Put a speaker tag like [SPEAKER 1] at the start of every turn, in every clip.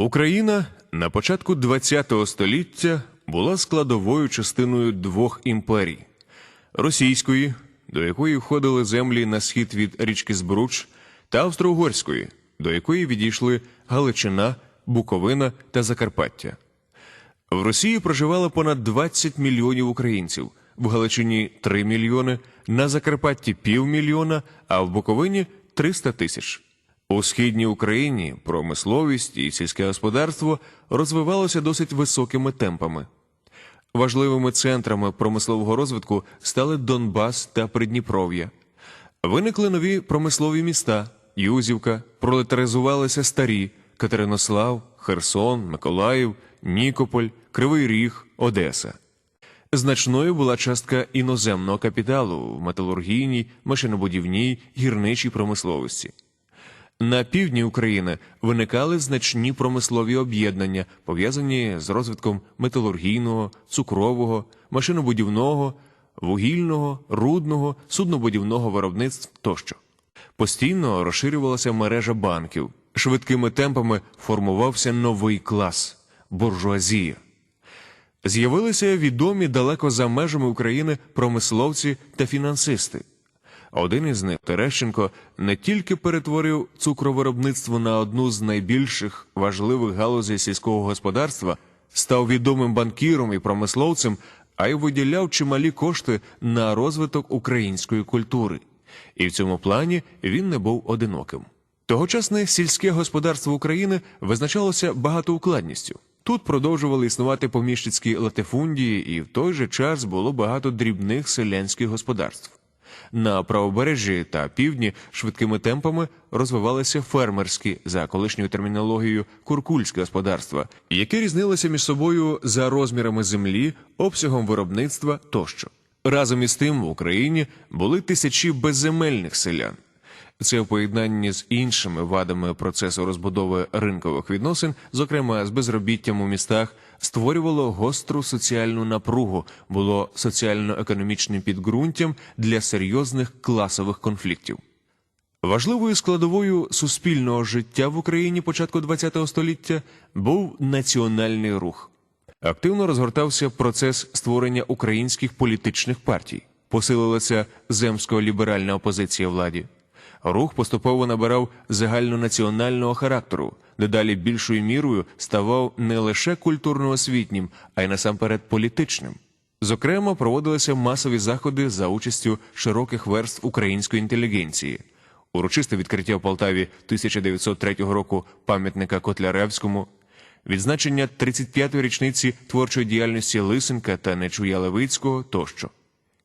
[SPEAKER 1] Україна на початку ХХ століття була складовою частиною двох імперій: російської, до якої входили землі на схід від річки Збруч, та австро-угорської, до якої відійшли Галичина, Буковина та Закарпаття. В Росії проживало понад 20 мільйонів українців, в Галичині 3 мільйони, на Закарпатті півмільйона, а в Буковині 300 тисяч. У східній Україні промисловість і сільське господарство розвивалося досить високими темпами. Важливими центрами промислового розвитку стали Донбас та Придніпров'я. Виникли нові промислові міста Юзівка, пролетаризувалися старі Катеринослав, Херсон, Миколаїв, Нікополь, Кривий Ріг, Одеса. Значною була частка іноземного капіталу в металургійній, машинобудівній, гірничій промисловості. На півдні України виникали значні промислові об'єднання, пов'язані з розвитком металургійного, цукрового, машинобудівного, вугільного, рудного, суднобудівного виробництв тощо. Постійно розширювалася мережа банків. Швидкими темпами формувався новий клас буржуазія. З'явилися відомі далеко за межами України промисловці та фінансисти. Один із них, Терещенко, не тільки перетворив цукровиробництво на одну з найбільших важливих галузей сільського господарства, став відомим банкіром і промисловцем, а й виділяв чималі кошти на розвиток української культури. І в цьому плані він не був одиноким. Тогочасне сільське господарство України визначалося багатоукладністю. Тут продовжували існувати поміщицькі латифундії, і в той же час було багато дрібних селянських господарств. На правобережжі та півдні швидкими темпами розвивалися фермерські за колишньою термінологією куркульське господарства, які різнилися між собою за розмірами землі, обсягом виробництва тощо. Разом із тим в Україні були тисячі безземельних селян. Це в поєднанні з іншими вадами процесу розбудови ринкових відносин, зокрема з безробіттям у містах, створювало гостру соціальну напругу, було соціально-економічним підґрунтям для серйозних класових конфліктів. Важливою складовою суспільного життя в Україні початку ХХ століття був національний рух. Активно розгортався процес створення українських політичних партій, посилилася земсько-ліберальна опозиція владі. Рух поступово набирав загальнонаціонального характеру, дедалі більшою мірою ставав не лише культурно-освітнім, а й насамперед політичним. Зокрема, проводилися масові заходи за участю широких верств української інтелігенції. Урочисте відкриття в Полтаві 1903 року пам'ятника Котляревському, відзначення 35-ї річниці творчої діяльності Лисенка та Нечуя Левицького тощо.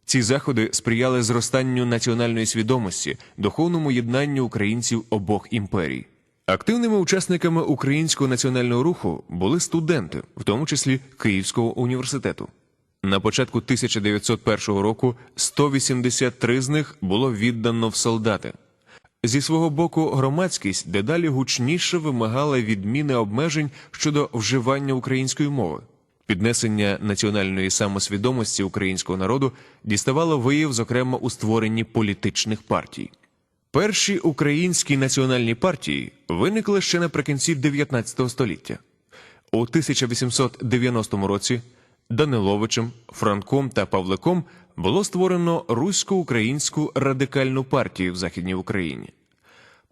[SPEAKER 1] Ці заходи сприяли зростанню національної свідомості, духовному єднанню українців обох імперій. Активними учасниками українського національного руху були студенти, в тому числі Київського університету. На початку 1901 року 183 з них було віддано в солдати. Зі свого боку, громадськість дедалі гучніше вимагала відміни обмежень щодо вживання української мови. Піднесення національної самосвідомості українського народу діставало вияв, зокрема, у створенні політичних партій. Перші українські національні партії виникли ще наприкінці 19 століття. У 1890 році Даниловичем, Франком та Павликом було створено русько-українську радикальну партію в Західній Україні.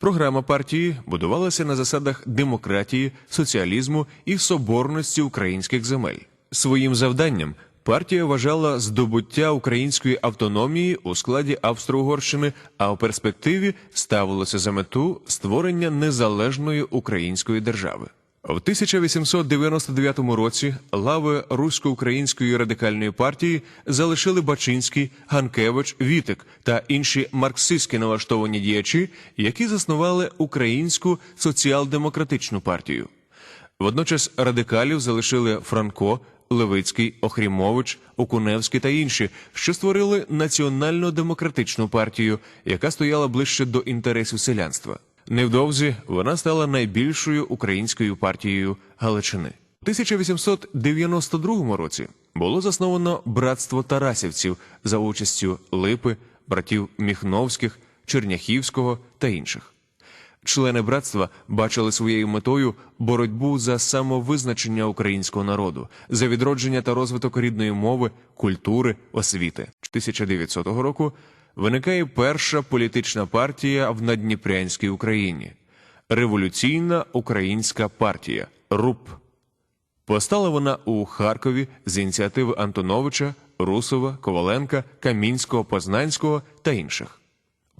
[SPEAKER 1] Програма партії будувалася на засадах демократії, соціалізму і соборності українських земель. Своїм завданням партія вважала здобуття української автономії у складі Австро-Угорщини, а у перспективі ставилося за мету створення незалежної української держави. В 1899 році лави русько-української радикальної партії залишили Бачинський, Ганкевич, Вітик та інші марксистськи налаштовані діячі, які заснували українську соціал-демократичну партію. Водночас радикалів залишили Франко, Левицький, Охрімович, Окуневський та інші, що створили національно-демократичну партію, яка стояла ближче до інтересів селянства. Невдовзі вона стала найбільшою українською партією Галичини. У 1892 році було засновано братство Тарасівців за участю Липи, братів Міхновських, Черняхівського та інших. Члени братства бачили своєю метою боротьбу за самовизначення українського народу, за відродження та розвиток рідної мови, культури, освіти. 1900 року виникає перша політична партія в Надніпрянській Україні Революційна Українська партія РУП. Постала вона у Харкові з ініціативи Антоновича, Русова, Коваленка, Камінського, Познанського та інших.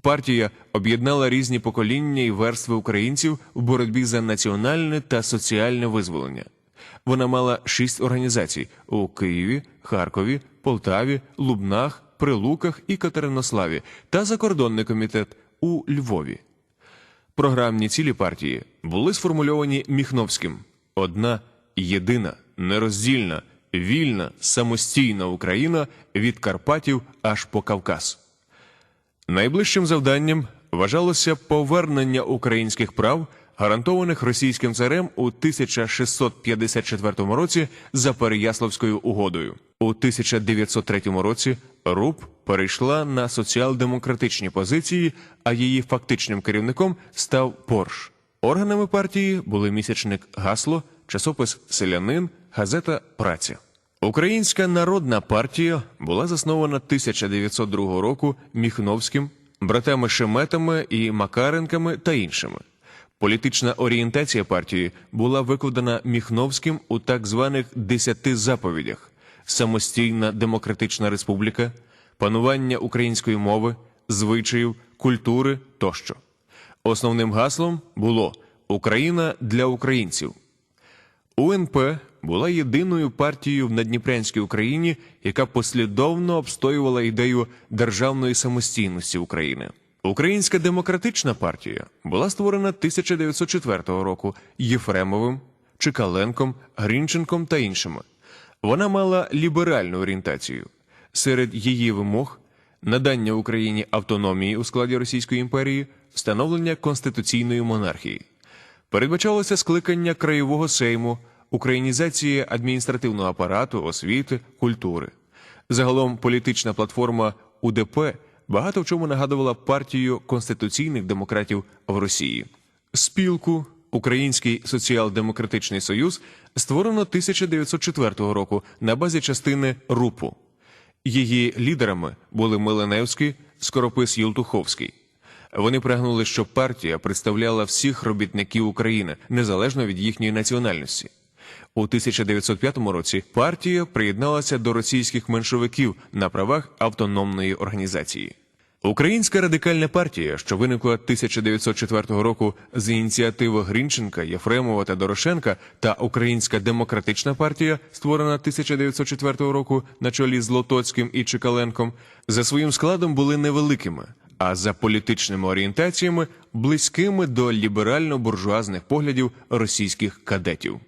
[SPEAKER 1] Партія об'єднала різні покоління і верстви українців в боротьбі за національне та соціальне визволення. Вона мала шість організацій у Києві, Харкові, Полтаві, Лубнах, Прилуках і Катеринославі та закордонний комітет у Львові. Програмні цілі партії були сформульовані Міхновським: одна єдина, нероздільна, вільна, самостійна Україна від Карпатів аж по Кавказ. Найближчим завданням вважалося повернення українських прав, гарантованих російським царем у 1654 році за Переяславською угодою. У 1903 році РУП перейшла на соціал-демократичні позиції, а її фактичним керівником став Порш. Органами партії були місячник Гасло, часопис Селянин, газета Праця. Українська народна партія була заснована 1902 року Міхновським, братами Шеметами і Макаренками та іншими. Політична орієнтація партії була викладена Міхновським у так званих десяти заповідях: самостійна демократична республіка, панування української мови, звичаїв, культури тощо. Основним гаслом було Україна для українців. УНП була єдиною партією в Надніпрянській Україні, яка послідовно обстоювала ідею державної самостійності України. Українська демократична партія була створена 1904 року Єфремовим, Чекаленком, Грінченком та іншими. Вона мала ліберальну орієнтацію. Серед її вимог надання Україні автономії у складі Російської імперії, встановлення конституційної монархії. Передбачалося скликання краєвого сейму, українізація адміністративного апарату, освіти, культури. Загалом політична платформа УДП багато в чому нагадувала партію конституційних демократів в Росії. Спілку Український соціал-демократичний союз створено 1904 року на базі частини РУПу. Її лідерами були Миленевський, Скоропис Єлтуховський. Вони прагнули, щоб партія представляла всіх робітників України незалежно від їхньої національності. У 1905 році партія приєдналася до російських меншовиків на правах автономної організації. Українська радикальна партія, що виникла 1904 року з ініціативи Грінченка, Єфремова та Дорошенка, та Українська демократична партія, створена 1904 року на чолі з Лотоцьким і Чекаленком, за своїм складом були невеликими, а за політичними орієнтаціями близькими до ліберально-буржуазних поглядів російських кадетів.